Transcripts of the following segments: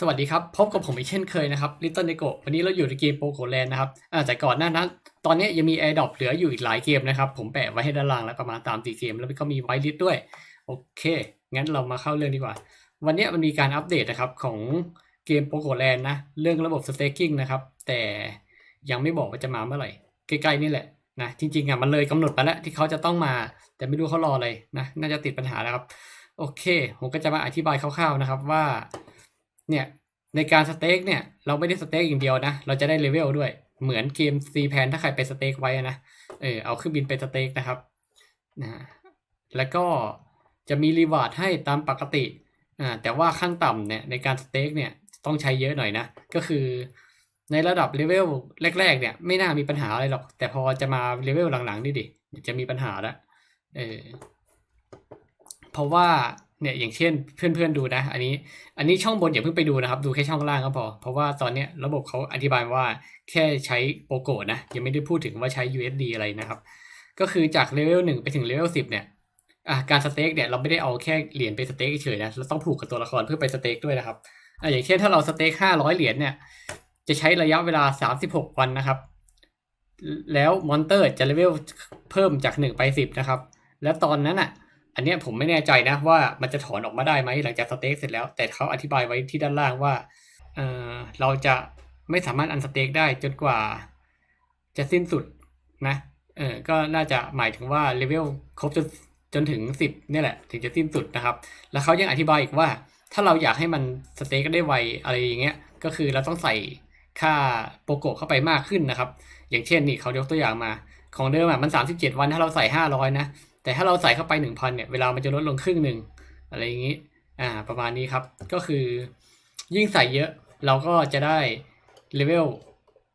สวัสดีครับ พบกับผมอีกเช่นเคยนะครับ Little n e g o วันนี้เราอยู่ในเกมโปโกแลนนะครับแต่ก่อนหน้านั้น ตอนนี้ยังมี Air d r o p เหลืออยู่อีกหลายเกมนะครับ ผมแปะไว้ให้ด้านล่างแล้วประมาณตามสีเกม แล้วก็มีไวลิสด้วย โอเค งั้นเรามาเข้าเรื่องดีกว่า วันนี้มันมีการอัปเดตนะครับของเกมโปโกแลนนะ เรื่องระบบ staking นะครับ แต่ยังไม่บอกว่าจะมาเมื่อไหร่ ใกล้ๆนี่แหละนะจริงๆอะมันเลยกำหนดไปแล้วที่เขาจะต้องมา แต่ไม่รู้เขารออะไรนะน่าจะติดปัญหาแล้วครับโอเค ผมก็จะมาอธิบายคร่าวๆนะครับว่า เนี่ยในการสเต็กเนี่ยเราไม่ได้สเต็กอย่างเดียวนะ เราจะได้เลเวลด้วย เหมือนเกมซีแพนถ้าใครไปสเต็กไว้นะเออเอาเครื่องบินไปสเต็กนะครับนะแล้วก็จะมีรีวาร์ดให้ตามปกติอ่าแต่ว่าขั้นต่ำเนี่ยในการสเต็กเนี่ยต้องใช้เยอะหน่อยนะ ก็คือในระดับเลเวลแรก ๆ เนี่ย ไม่น่ามีปัญหาอะไรหรอก แต่พอจะมาเลเวลหลังๆนี่ดิจะมีปัญหาล้วเออเพราะว่า เนี่ยอย่างเช่นเพื่อนๆดูนะ อันนี้ อันนี้ช่องบนอย่าเพิ่งไปดูนะครับ ดูแค่ช่องล่างก็พอ เพราะว่าตอนเนี้ยระบบเขาอธิบายว่าแค่ใช้โปโกนะยังไม่ได้พูดถึงว่าใช้ USD อะไรนะครับ ก็คือจากเลเวลหนึ่งไปถึงเลเวลสิบเนี่ยอะการสเต็กเนี่ยเราไม่ได้เอาแค่เหรียญไปสเต็กเฉยนะเราต้องผูกกับตัวละครเพื่อไปสเต็กด้วยนะครับอะอย่างเช่นถ้าเราสเต็กห้าร้อยเหรียญเนี่ยจะใช้ระยะเวลาสามสิบหกวันนะครับ แล้วมอนเตอร์จะเลเวลเพิ่มจากหนึ่งไปสิบนะครับ แล้วตอนนั้นอะ อันนี้ผมไม่แน่ใจนะว่ามันจะถอนออกมาได้ไหมหลังจากสเต็กเสร็จแล้ว แต่เขาอธิบายไว้ที่ด้านล่างว่าเออเราจะไม่สามารถอันสเต็กได้จนกว่า จะสิ้นสุดนะเออก็น่าจะหมายถึงว่าเลเวลครบจนจนถึงสิบนี่แหละ ถึงจะสิ้นสุดนะครับ แล้วเขายังอธิบายอีกว่า ถ้าเราอยากให้มันสเต็กได้ไวอะไรอย่างเงี้ยก็คือเราต้องใส่ค่าโปโกเข้าไปมากขึ้นนะครับ อย่างเช่นนี่เขายกตัวอย่างมา ของเดิมอะมันสามสิบเจ็ดวันถ้าเราใส่ห้าร้อยนะ แต่ถ้าเราใส่เข้าไปหนึ่งพันเนี่ยเวลามันจะลดลงครึ่งหนึ่งอะไรอย่างนี้อ่าประมาณนี้ครับ ก็คือยิ่งใส่เยอะเราก็จะได้เลเวล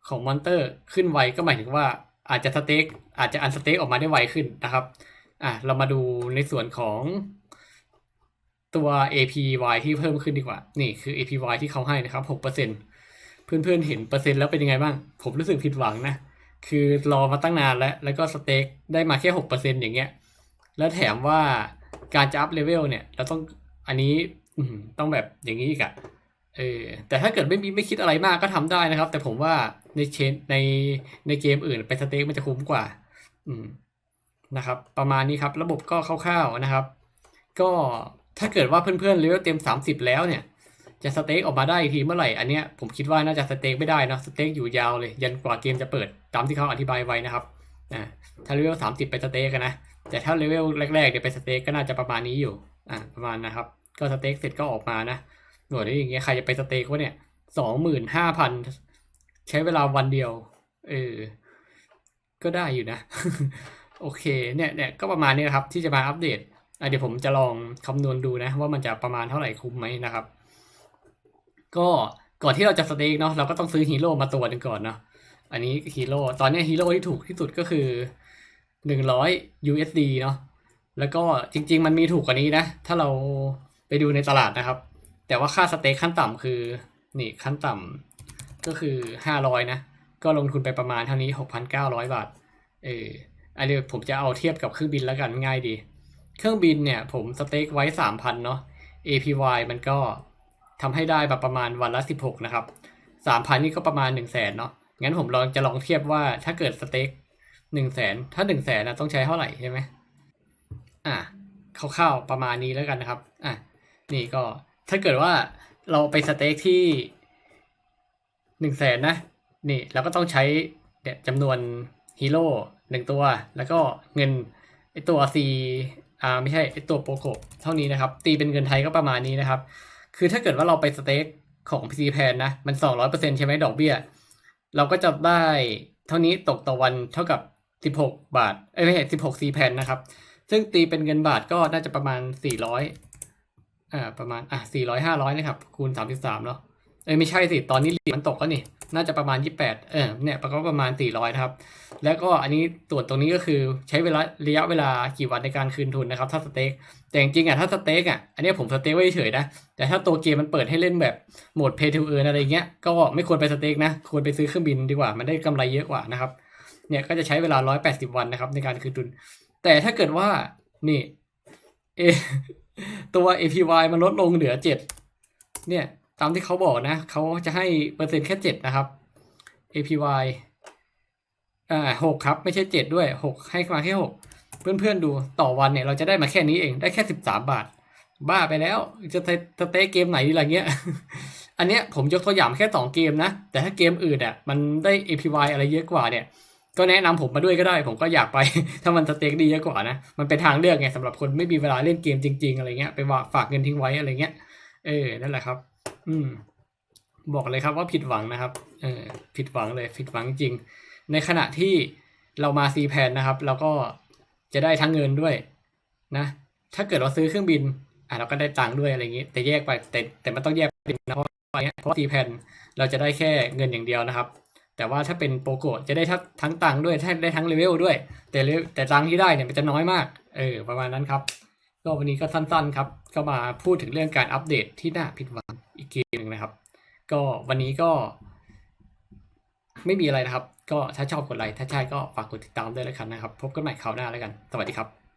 ของมอนเตอร์ขึ้นไวก็หมายถึงว่าอาจจะสเต็กอาจจะอันสเต็กออกมาได้ไวขึ้นนะครับอะเรามาดูในส่วนของตัว APY ที่เพิ่มขึ้นดีกว่า นี่คือ APY ที่เขาให้นะครับ 6%เพื่อนๆเห็นเปอร์เซ็นต์แล้วเป็นยังไงบ้าง ผมรู้สึกผิดหวังนะ คือรอมาตั้งนานแล้ว แล้วก็สเต็กได้มาแค่หกเปอร์เซ็นอย่างเงี้ย แล้วแถมว่าการจะอัพเลเวลเนี่ย เราต้องอันนี้ต้องแบบอย่างนี้อีกอะเออแต่ถ้าเกิดไม่มีไม่คิดอะไรมากก็ทำได้นะครับ แต่ผมว่าในเชนในในเกมอื่นไปสเต็กมันจะคุ้มกว่า อืมนะครับ ประมาณนี้ครับระบบก็คร่าวๆนะครับ ก็ถ้าเกิดว่าเพื่อนๆเลเวลเต็ม 30 แล้วเนี่ย จะสเต็กออกมาได้อีกทีเมื่อไหร่อันเนี้ยผมคิดว่าน่าจะสเต็กไม่ได้นะสเต็กอยู่ยาวเลย ยันกว่าเกมจะเปิดตามที่เขาอธิบายไว้นะครับ อ่าถ้าเลเวล30ไปสเต็กกันนะ แต่ถ้าเลเวลแรกๆเดี๋ยวไปสเต็กก็น่าจะประมาณนี้อยู่ อ่าประมาณนะครับ ก็สเต็กเสร็จก็ออกมานะ หน่วยนี้อย่างเงี้ยใครจะไปสเต็กวะเนี่ยสองหมื่นห้าพันใช้เวลาวันเดียว เออ ก็ได้อยู่นะ โอเค เนี่ยเนี่ยก็ประมาณนี้นะครับ ที่จะมาอัปเดตอะเดี๋ยวผมจะลองคำนวณดูนะ ว่ามันจะประมาณเท่าไหร่คุ้มไหมนะครับ ก็ก่อนที่เราจะสเต็กเนาะเราก็ต้องซื้อฮีโร่มาตัวหนึ่งก่อนเนาะ อันนี้ฮีโร่ตอนนี้ฮีโร่ที่ถูกที่สุดก็คือหนึ่งร้อย USD เนาะแล้วก็จริง ๆ มันมีถูกกว่านี้นะ ถ้าเราไปดูในตลาดนะครับ แต่ว่าค่าสเต็กขั้นต่ำคือนี่ขั้นต่ำก็คือห้าร้อยนะ ก็ลงทุนไปประมาณเท่านี้หกพันเก้าร้อยบาทเอออันนี้ผมจะเอาเทียบกับเครื่องบินแล้วกันง่ายดี เครื่องบินเนี่ยผมสเต็กไว้สามพันเนาะ APY มันก็ทำให้ได้แบบประมาณวันละสิบหกนะครับสามพันนี่ก็ประมาณหนึ่งแสนเนาะ งั้นผมลองจะลองเทียบว่าถ้าเกิดสเต็กหนึ่งแสนถ้าหนึ่งแสนนะต้องใช้เท่าไหร่ใช่ไหมอะคร่าวๆประมาณนี้แล้วกันนะครับอะนี่ก็ถ้าเกิดว่าเราไปสเต็กที่หนึ่งแสนนะนี่เราก็ต้องใช้เนี่ยจำนวนฮีโร่หนึ่งตัว แล้วก็เงินไอตัว C อ่าไม่ใช่ไอตัวโปโกเท่านี้นะครับ ตีเป็นเงินไทยก็ประมาณนี้นะครับ คือถ้าเกิดว่าเราไปสเต็กของ PC แพนนะ มันสองร้อยเปอร์เซ็นใช่ไหมดอกเบี้ย เราก็จะได้เท่านี้ตกต่อวันเท่ากับ 16 บาท เอ้ยไม่ใช่สิบหก C แพนนะครับ ซึ่งตีเป็นเงินบาทก็น่าจะประมาณ 400อ่าประมาณอะ400 500นะครับคูณ 33เนาะเอ้ยไม่ใช่สิ ตอนนี้เหรียญมันตกแล้วนี่ น่าจะประมาณยี่แปดเออเนี่ยก็ประมาณสี่ร้อยครับ แล้วก็อันนี้ตรวจตรงนี้ก็คือใช้เวลาระยะเวลากี่วันในการคืนทุนนะครับ ถ้าสเต็กแต่จริงๆอะถ้าสเต็กอะอันนี้ผมสเต็กไว้เฉยนะแต่ถ้าตัวเกมมันเปิดให้เล่นแบบโหมด pay to earn อะไรเงี้ยก็ไม่ควรไปสเต็กนะควรไปซื้อเครื่องบินดีกว่ามันได้กำไรเยอะกว่านะครับเนี่ยก็จะใช้เวลา 180 วันนะครับในการคืนทุน แต่ถ้าเกิดว่านี่เอตัว APY มันลดลงเหลือ 7 เนี่ย ตามที่เขาบอกนะ เขาจะให้เปอร์เซ็นต์แค่เจ็ดนะครับ APY อ่าหกครับ ไม่ใช่เจ็ดด้วยหกให้มาแค่หกเพื่อนๆดูต่อวันเนี่ย เราจะได้มาแค่นี้เองได้แค่สิบสามบาท บ้าไปแล้ว จะเตจะเตะเกมไหนดีล่ะเงี้ย อันเนี้ยผมยกตัวอย่างแค่สองเกมนะ แต่ถ้าเกมอื่นอะมันได้ APY อะไรเยอะกว่าเนี่ยก็แนะนำผมมาด้วยก็ได้ ผมก็อยากไป ถ้ามันสเต็กดีเยอะกว่านะ มันเป็นทางเลือกไงสำหรับคนไม่มีเวลาเล่นเกมจริง ๆ อะไรเงี้ยไปฝากฝากเงินทิ้งไว้อะไรเงี้ยเออนั่นแหละครับ อืม บอกเลยครับว่าผิดหวังนะครับ เออผิดหวังเลย ผิดหวังจริง ในขณะที่เรามาซีแพนนะครับเราก็จะได้ทั้งเงินด้วย นะ ถ้าเกิดเราซื้อเครื่องบิน อะเราก็ได้ตังค์ด้วยอะไรอย่างงี้ แต่แยกไปแต่แต่มันต้องแยกเป็นนะเพราะว่าเพราะซีแพนเราจะได้แค่เงินอย่างเดียวนะครับ แต่ว่าถ้าเป็นโปโกจะได้ทั้งทั้งตังค์ด้วยได้ทั้งเลเวลด้วย แต่แต่ตังค์ที่ได้เนี่ยมันจะน้อยมาก เออ ประมาณนั้นครับก็วันนี้ก็สั้นๆครับ ก็มาพูดถึงเรื่องการอัปเดตที่น่าผิดหวัง อีกเกมหนึ่งนะครับ ก็วันนี้ก็ ไม่มีอะไรนะครับ ก็ถ้าชอบกดไลค์ถ้าใช่ก็ฝากกดติดตามด้วยแล้วกันนะครับ พบกันใหม่คราวหน้าแล้วกัน สวัสดีครับ